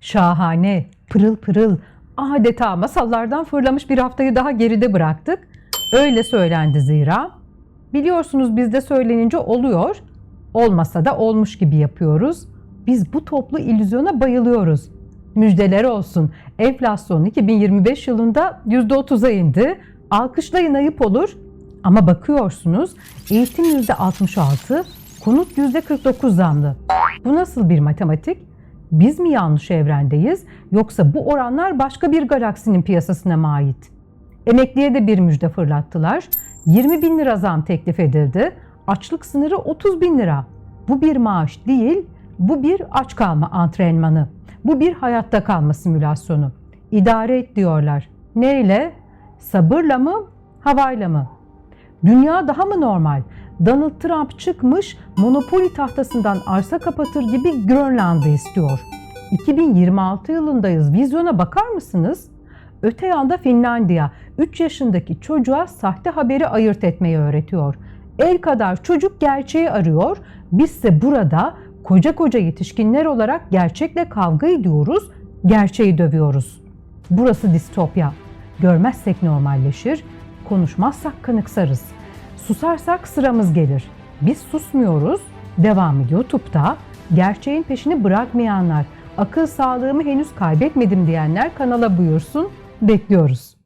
Şahane, pırıl pırıl, adeta masallardan fırlamış bir haftayı daha geride bıraktık. Öyle söylendi zira. Biliyorsunuz bizde söylenince oluyor, olmasa da olmuş gibi yapıyoruz. Biz bu toplu illüzyona bayılıyoruz. Müjdeler olsun. Enflasyon 2025 yılında %30'a indi. Alkışlayın ayıp olur. Ama bakıyorsunuz eğitim %66, konut %49 zamlı. Bu nasıl bir matematik? Biz mi yanlış evrendeyiz yoksa bu oranlar başka bir galaksinin piyasasına mı ait? Emekliye de bir müjde fırlattılar. 20 bin lira zam teklif edildi. Açlık sınırı 30 bin lira. Bu bir maaş değil, bu bir aç kalma antrenmanı. Bu bir hayatta kalma simülasyonu. İdare et diyorlar. Neyle? Sabırla mı? Havayla mı? Dünya daha mı normal? Donald Trump çıkmış monopoli tahtasından arsa kapatır gibi Grönland'ı istiyor. 2026 yılındayız. Vizyona bakar mısınız? Öte yanda Finlandiya 3 yaşındaki çocuğa sahte haberi ayırt etmeyi öğretiyor. El kadar çocuk gerçeği arıyor. Bizse burada koca koca yetişkinler olarak gerçekle kavga ediyoruz, gerçeği dövüyoruz. Burası distopya. Görmezsek normalleşir, konuşmazsak kanıksarız. Susarsak sıramız gelir. Biz susmuyoruz. Devamı YouTube'da. Gerçeğin peşini bırakmayanlar, akıl sağlığımı henüz kaybetmedim diyenler kanala buyursun. Bekliyoruz.